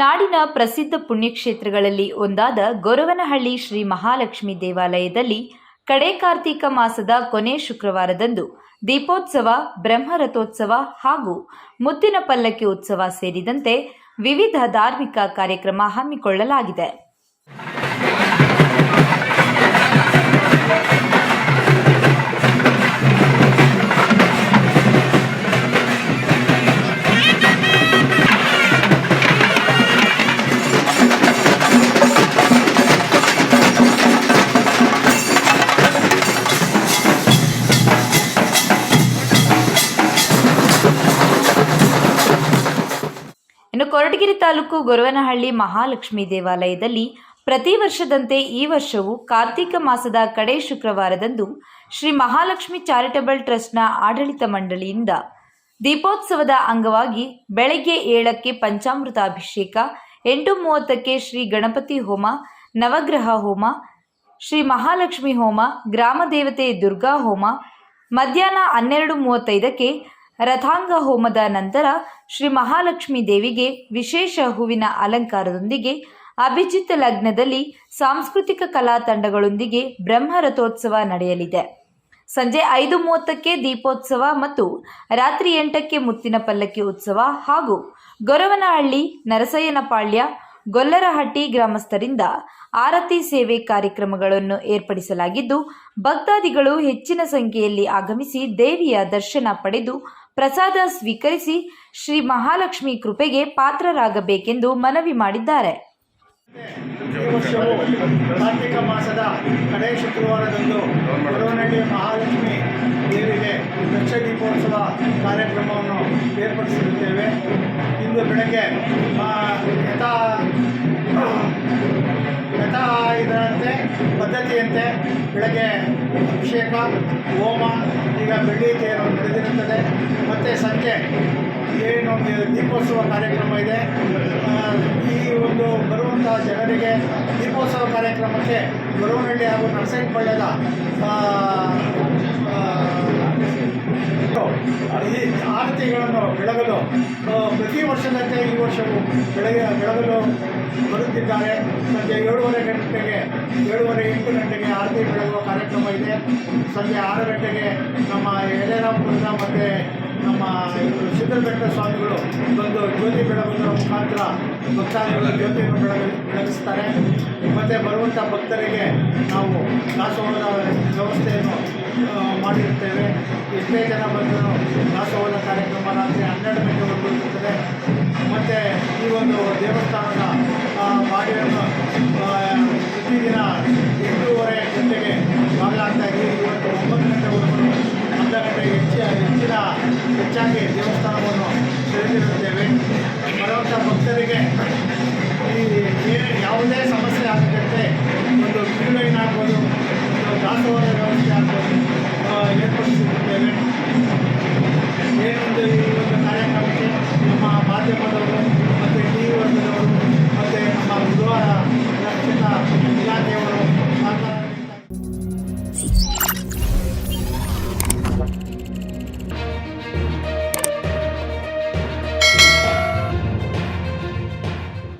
ನಾಡಿನ ಪ್ರಸಿದ್ಧ ಪುಣ್ಯಕ್ಷೇತ್ರಗಳಲ್ಲಿ ಒಂದಾದ ಗೊರವನಹಳ್ಳಿ ಶ್ರೀ ಮಹಾಲಕ್ಷ್ಮಿ ದೇವಾಲಯದಲ್ಲಿ ಕಡೆ ಕಾರ್ತೀಕ ಮಾಸದ ಕೊನೆ ಶುಕ್ರವಾರದಂದು ದೀಪೋತ್ಸವ, ಬ್ರಹ್ಮರಥೋತ್ಸವ ಹಾಗೂ ಮುತ್ತಿನ ಪಲ್ಲಕ್ಕಿ ಉತ್ಸವ ಸೇರಿದಂತೆ ವಿವಿಧ ಧಾರ್ಮಿಕ ಕಾರ್ಯಕ್ರಮ ಹಮ್ಮಿಕೊಳ್ಳಲಾಗಿದೆ. ಕೊರಟಗೆರೆ ತಾಲೂಕು ಗೊರವನಹಳ್ಳಿ ಮಹಾಲಕ್ಷ್ಮಿ ದೇವಾಲಯದಲ್ಲಿ ಪ್ರತಿ ವರ್ಷದಂತೆ ಈ ವರ್ಷವೂ ಕಾರ್ತೀಕ ಮಾಸದ ಕಡೆ ಶುಕ್ರವಾರದಂದು ಶ್ರೀ ಮಹಾಲಕ್ಷ್ಮಿ ಚಾರಿಟಬಲ್ ಟ್ರಸ್ಟ್ನ ಆಡಳಿತ ಮಂಡಳಿಯಿಂದ ದೀಪೋತ್ಸವದ ಅಂಗವಾಗಿ ಬೆಳಗ್ಗೆ ಏಳಕ್ಕೆ ಪಂಚಾಮೃತ ಅಭಿಷೇಕ ಎಂಟು ಮೂವತ್ತಕ್ಕೆ ಶ್ರೀ ಗಣಪತಿ ಹೋಮ, ನವಗ್ರಹ ಹೋಮ, ಶ್ರೀ ಮಹಾಲಕ್ಷ್ಮಿ ಹೋಮ, ಗ್ರಾಮ ದೇವತೆ ದುರ್ಗಾ ಹೋಮ, ಮಧ್ಯಾಹ್ನ ಹನ್ನೆರಡು ಮೂವತ್ತೈದಕ್ಕೆ ರಥಾಂಗ ಹೋಮದ ನಂತರ ಶ್ರೀ ಮಹಾಲಕ್ಷ್ಮೀ ದೇವಿಗೆ ವಿಶೇಷ ಹೂವಿನ ಅಲಂಕಾರದೊಂದಿಗೆ ಅಭಿಜಿತ್ ಲಗ್ನದಲ್ಲಿ ಸಾಂಸ್ಕೃತಿಕ ಕಲಾ ತಂಡಗಳೊಂದಿಗೆ ಬ್ರಹ್ಮ ರಥೋತ್ಸವ ನಡೆಯಲಿದೆ. ಸಂಜೆ ಐದು ಮೂವತ್ತಕ್ಕೆ ದೀಪೋತ್ಸವ ಮತ್ತು ರಾತ್ರಿ ಎಂಟಕ್ಕೆ ಮುತ್ತಿನ ಪಲ್ಲಕ್ಕಿ ಉತ್ಸವ ಹಾಗೂ ಗೊರವನಹಳ್ಳಿ ನರಸಯ್ಯನಪಾಳ್ಯ ಗೊಲ್ಲರಹಟ್ಟಿ ಗ್ರಾಮಸ್ಥರಿಂದ ಆರತಿ ಸೇವೆ ಕಾರ್ಯಕ್ರಮಗಳನ್ನು ಏರ್ಪಡಿಸಲಾಗಿದ್ದು, ಭಕ್ತಾದಿಗಳು ಹೆಚ್ಚಿನ ಸಂಖ್ಯೆಯಲ್ಲಿ ಆಗಮಿಸಿ ದೇವಿಯ ದರ್ಶನ ಪಡೆದು ಪ್ರಸಾದ ಸ್ವೀಕರಿಸಿ ಶ್ರೀ ಮಹಾಲಕ್ಷ್ಮಿ ಕೃಪೆಗೆ ಪಾತ್ರರಾಗಬೇಕೆಂದು ಮನವಿ ಮಾಡಿದ್ದಾರೆ. ಕಾರ್ತಿಕ ಮಾಸದ ಕಡೆ ಶುಕ್ರವಾರದಂದು ಗೊರವನಹಳ್ಳಿ ಮಹಾಲಕ್ಷ್ಮಿ ದೇವಿಗೆ ಲಕ್ಷ ದೀಪೋತ್ಸವ ಕಾರ್ಯಕ್ರಮವನ್ನು ಏರ್ಪಡಿಸಿರುತ್ತೇವೆ. ಇಂದು ಬೆಳಗ್ಗೆ ಪದ್ಧತಿಯಂತೆ ಬೆಳಗ್ಗೆ ಅಭಿಷೇಕ, ಹೋಮ, ಈಗ ಬೆಳ್ಳಿ ತೇರು ನಡೆದಿರುತ್ತದೆ. ಮತ್ತು ಸಂಜೆ ಏನು ದೀಪೋತ್ಸವ ಕಾರ್ಯಕ್ರಮ ಇದೆ. ಈ ಒಂದು ಬರುವಂಥ ಜನರಿಗೆ ದೀಪೋತ್ಸವ ಕಾರ್ಯಕ್ರಮಕ್ಕೆ ಗೊರವನಹಳ್ಳಿ ಹಾಗೂ ಈ ಆರತಿಗಳನ್ನು ಬೆಳಗಲು ಪ್ರತಿ ವರ್ಷದಂತೆ ಈ ವರ್ಷವೂ ಬೆಳಗ್ಗೆ, ಬೆಳಗಲು ಬರುತ್ತಿದ್ದಾರೆ. ಸಂಜೆ ಏಳುವರೆ ಗಂಟೆಗೆ, ಏಳುವರೆ ಎಂಟು ಗಂಟೆಗೆ ಆರತಿ ಬೆಳಗುವ ಕಾರ್ಯಕ್ರಮ ಇದೆ. ಸಂಜೆ ಆರು ಗಂಟೆಗೆ ನಮ್ಮ ಯಲೇರಾಮಪುರದ ಮತ್ತು ನಮ್ಮ ಇವರು ಸಿದ್ದರಬೆಟ್ಟ ಸ್ವಾಮಿಗಳು ಒಂದು ಜ್ಯೋತಿ ಬೆಳಗುವ ಮುಖಾಂತರ ಭಕ್ತಾದಿಗಳು ಜ್ಯೋತಿಯನ್ನು ಬೆಳಗ ಬೆಳಗಿಸ್ತಾರೆ. ಮತ್ತು ಬರುವಂಥ ಭಕ್ತರಿಗೆ ನಾವು ದಾಸೋಹದ ವ್ಯವಸ್ಥೆಯನ್ನು ಮಾಡಿರುತ್ತೇವೆ. ಎಷ್ಟೇ ಜನ ಬಂದು ದಾಸೋಹದ ಕಾರ್ಯಕ್ರಮ ರಾತ್ರಿ ಹನ್ನೆರಡು ಗಂಟೆವರೆಗೂ ಇರುತ್ತದೆ ಮತ್ತು ಈ ಒಂದು ದೇವಸ್ಥಾನದ ಬಾಡಿಯನ್ನು ಪ್ರತಿದಿನ ಎಂಟೂವರೆ ಗಂಟೆಗೆ ಬಾಗಿಲಾಗ್ತಾ ಇದೆ. ಇವತ್ತು ಒಂಬತ್ತು ಗಂಟೆವರೆಗೂ ಅರ್ಧ ಗಂಟೆ ಹೆಚ್ಚು ಹೆಚ್ಚಿನ, ಹೆಚ್ಚಾಗಿ ದೇವಸ್ಥಾನವನ್ನು ತೆರೆದಿರುತ್ತೇವೆ.